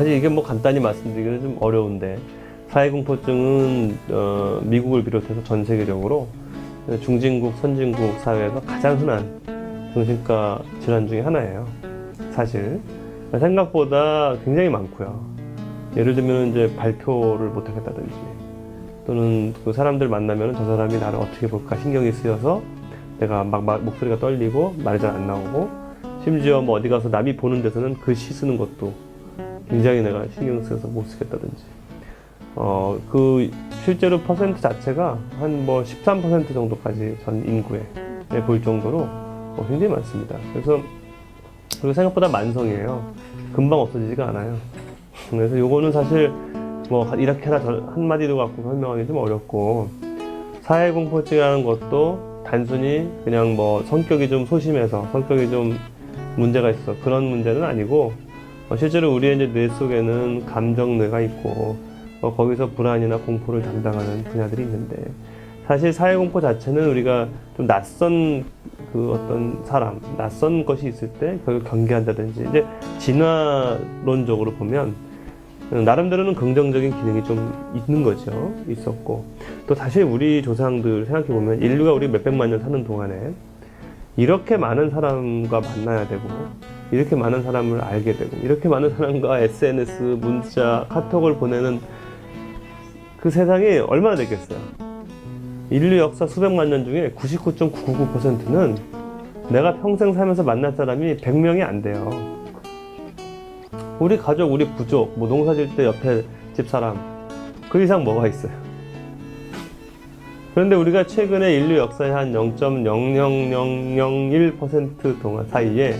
사실 이게 뭐 간단히 말씀드리기는 좀 어려운데 사회공포증은 어, 미국을 비롯해서 전 세계적으로 중진국, 선진국 사회에서 가장 흔한 정신과 질환 중에 하나예요. 사실 생각보다 굉장히 많고요. 예를 들면 이제 발표를 못하겠다든지 또는 그 사람들 만나면 저 사람이 나를 어떻게 볼까 신경이 쓰여서 내가 막, 막 목소리가 떨리고 말이 잘 안 나오고 심지어 뭐 어디 가서 남이 보는 데서는 글씨 쓰는 것도 굉장히 내가 신경 쓰여서 못 쓰겠다든지 어 그 실제로 퍼센트 자체가 한 뭐 13% 정도까지 전 인구에 볼 정도로 어, 굉장히 많습니다. 그래서 그리고 생각보다 만성이에요. 금방 없어지지가 않아요. 그래서 요거는 사실 뭐 이렇게 하나 저- 한마디로 갖고 설명하기 좀 어렵고 사회 공포증이라는 것도 단순히 그냥 뭐 성격이 좀 소심해서 성격이 좀 문제가 있어 그런 문제는 아니고 어, 실제로 우리의 이제 뇌 속에는 감정뇌가 있고 어, 거기서 불안이나 공포를 담당하는 분야들이 있는데 사실 사회 공포 자체는 우리가 좀 낯선 그 어떤 사람, 낯선 것이 있을 때 그걸 경계한다든지 이제 진화론적으로 보면 나름대로는 긍정적인 기능이 좀 있는 거죠. 있었고 또 사실 우리 조상들 생각해 보면 인류가 우리 몇백만 년 사는 동안에 이렇게 많은 사람과 만나야 되고 이렇게 많은 사람을 알게 되고 이렇게 많은 사람과 SNS, 문자, 카톡을 보내는 그 세상이 얼마나 됐겠어요. 인류 역사 수백만 년 중에 99.999%는 내가 평생 살면서 만날 사람이 100명이 안 돼요. 우리 가족, 우리 부족, 뭐 농사 질 때 옆에 집 사람, 그 이상 뭐가 있어요. 그런데 우리가 최근에 인류 역사의 한 0.00001% 동안 사이에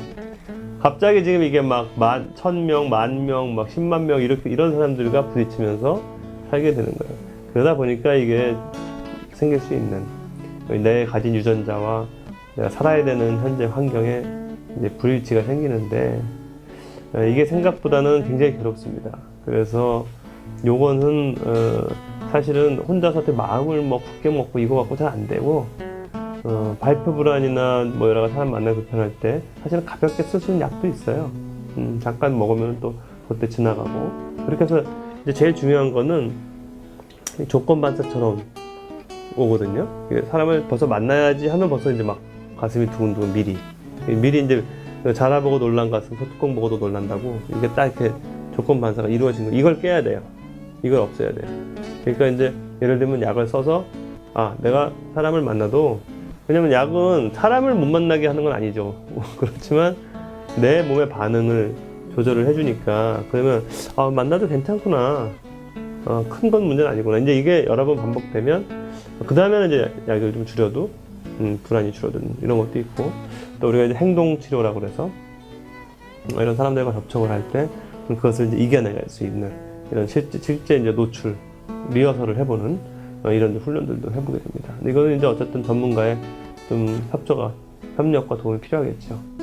갑자기 지금 이게 막 만, 천 명, 만 명, 막 10만 명 이렇게 이런 사람들과 부딪히면서 살게 되는 거예요. 그러다 보니까 이게 생길 수 있는 내 가진 유전자와 내가 살아야 되는 현재 환경에 이제 불일치가 생기는데 어, 이게 생각보다는 굉장히 괴롭습니다. 그래서 요거는 어, 사실은 혼자서 마음을 뭐 굳게 먹고 이거 갖고 잘 안 되고 어, 발표 불안이나 뭐 여러 가지 사람 만나기 불편할 때 사실은 가볍게 쓸 수 있는 약도 있어요. 음, 잠깐 먹으면 또 그때 지나가고 그렇게 해서 이제 제일 중요한 거는 이 조건 반사처럼 오거든요. 사람을 벌써 만나야지 하면 벌써 이제 막 가슴이 두근두근 미리 미리 이제 자라보고 놀란 가슴 소뚜껑 보고도 놀란다고 이게 딱 이렇게 조건 반사가 이루어진 거 이걸 깨야 돼요. 이걸 없애야 돼요. 그러니까 이제 예를 들면 약을 써서 아 내가 사람을 만나도 왜냐면 약은 사람을 못 만나게 하는 건 아니죠. 그렇지만 내 몸의 반응을 조절을 해주니까 그러면 아 만나도 괜찮구나. 어, 큰건 문제는 아니구나. 이제 이게 여러 번 반복되면 그 다음에는 이제 약을 좀 줄여도 음, 불안이 줄어드는 이런 것도 있고 또 우리가 이제 행동 치료라고 그래서 이런 사람들과 접촉을 할 때 그것을 이제 이겨내갈 수 있는 이런 실제, 실제 이제 노출 리허설을 해보는 어, 이런 훈련들도 해보게 됩니다. 이거는 이제 어쨌든 전문가의 좀 협조가 협력과 도움이 필요하겠죠.